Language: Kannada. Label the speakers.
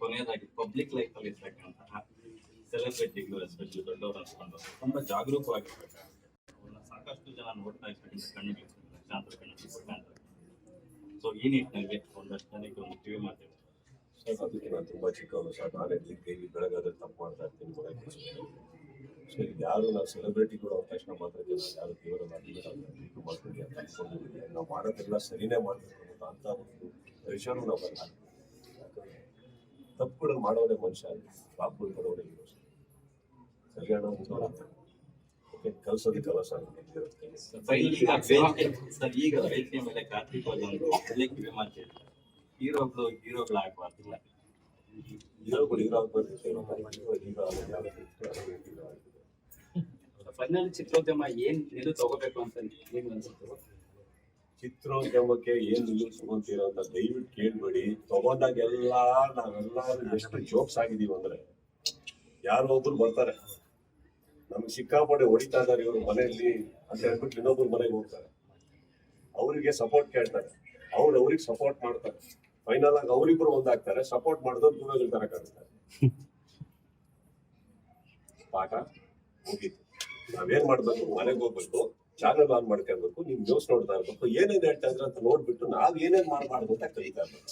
Speaker 1: ಕೊನೆಯದಾಗಿ ಪಬ್ಲಿಕ್ ಲೈಫ್ ಅಲ್ಲಿ ಇರ್ತಕ್ಕಂತಹ ಸೆಲೆಬ್ರಿಟಿಗಳು ಎಸ್ಪೆಷಲಿ ದೊಡ್ಡವರು ಅನ್ಸ್ಕೊಂಡು ತುಂಬಾ ಜಾಗರೂಕವಾಗಿರ್ಬೇಕಾಗುತ್ತೆ. ಸಾಕಷ್ಟು ಜನ ನೋಡ್ತಾ ಇರ್ತಕ್ಕಂಥ ಕಣ್ಣುಗಳು ಲಕ್ಷಾಂತರ ಕಣ್ಣು ಸೊ ಈ ನಿಟ್ಟಿನಲ್ಲಿ ಒಂದಷ್ಟು ಜನಕ್ಕೆ ಒಂದು ಟಿವಿ
Speaker 2: ಸರ್, ಅದಕ್ಕೆ ನಾನು ತುಂಬಾ ಚಿಕ್ಕವನು ಸರ್ ನಾನೇ ಕೈಲಿ ಬೆಳಗಾದ್ರೆ ತಪ್ಪು ಮಾಡ್ತಾ ಇರ್ತೀನಿ ಕೂಡ. ಸೊ ಇದು ಯಾರು ನಾವು ಸೆಲೆಬ್ರಿಟಿಗಳು ಅವ್ರ ತಕ್ಷಣ ಜನ ಯಾರು ದೇವರ ಮಾಡ್ತೀವಿ ನಾವು ಮಾಡೋದೆಲ್ಲ ಸರಿನೇ ಮಾಡಬೇಕು ಅಂತ ಅಂತ ಒಂದು ಪ್ರೆಷರು ನಾವು ಬರಲ್ಲ ತಪ್ಪುಗಳನ್ನು ಮಾಡೋರೆ ಮನುಷ್ಯ ಪಾಪಗಳು ಕೊಡೋರೆ ಸರಿಯಾದ ಮುಂದುವರೆದ ಓಕೆ ನಮ್ಗೆ
Speaker 1: ಸರ್ ಈಗ ಸರ್ ಈಗ ವೇದಿಕೆ ಮೇಲೆ ಕಾರ್ತಿಕ್ ಒಂದು ಒಳ್ಳೆ ಕಿವಿ ಮಾತು ಹೀರೋಗಳು ಹೀರೋಗಳಾಗಬಾರ್ದಿಲ್ಲ
Speaker 2: ಹೀರೋಗಳು ಹೀರೋ ಆಗ್ಬಾರ್ದು ಹೀರೋ ಆಗೋದು
Speaker 3: ಫೈನಲ್ ಚಿತ್ರೋದ್ಯಮ ಏನ್ ನಿಲು ತಗೋಬೇಕು ಅಂತ ನಿಮ್ಗೆ ಅನ್ಸುತ್ತೆ?
Speaker 2: ಚಿತ್ರೋದ್ಯಮಕ್ಕೆ ಏನ್ ನಿಲ್ಲಿಸು ಅಂತೀರ ಅಂತ ದಯವಿಟ್ಟು ಕೇಳ್ಬೇಡಿ. ತಗೊಂಡಾಗೆಲ್ಲ ನಾವೆಲ್ಲರೂ ಎಷ್ಟು ಜೋಕ್ಸ್ ಆಗಿದೀವಿ ಅಂದ್ರೆ. ಯಾರೋ ಒಬ್ರು ಬರ್ತಾರೆ. ನಮ್ಗೆ ಸಿಕ್ಕಾಪಟ್ಟೆ ಹೊಡಿತಾ ಇದಾರೆ ಇವರು ಮನೆಯಲ್ಲಿ ಅಂತ ಹೇಳ್ಬಿಟ್ಟು ಇನ್ನೊಬ್ರು ಮನೆಗೆ ಹೋಗ್ತಾರೆ. ಅವರಿಗೆ ಸಪೋರ್ಟ್ ಕೇಳ್ತಾರೆ. ಅವ್ರು ಅವ್ರಿಗೆ ಸಪೋರ್ಟ್ ಮಾಡ್ತಾರೆ. ಫೈನಲ್ ಆಗಿ ಅವರಿಬ್ರು ಒಂದಾಗ್ತಾರೆ. ಸಪೋರ್ಟ್ ಮಾಡಿದವ್ರು ದೂರಗಳ ತರ ಕಾಣಿಸ್ತಾರೆ ಪಾಠ ಮುಗೀತು. ನಾವೇನ್ ಮಾಡ್ಬೇಕು? ಮನೆಗೆ ಹೋಗ್ಬೇಕು. ಚಾನಲ್ ಆನ್ ಮಾಡ್ಕೊಳ್ಬೇಕು ನಿಮ್ ನ್ಯೂಸ್ ನೋಡ್ತಾ ಇರ್ಬೇಕು, ಏನೇನ್ ಹೇಳ್ತಾ ಇದ್ರೆ ಅಂತ ನೋಡ್ಬಿಟ್ಟು ನಾವ್ ಏನೇನ್ ಮಾಡ್ಬಾರ್ದು ಅಂತ ಕಲಿತಾ ಇರ್ಬೇಕು.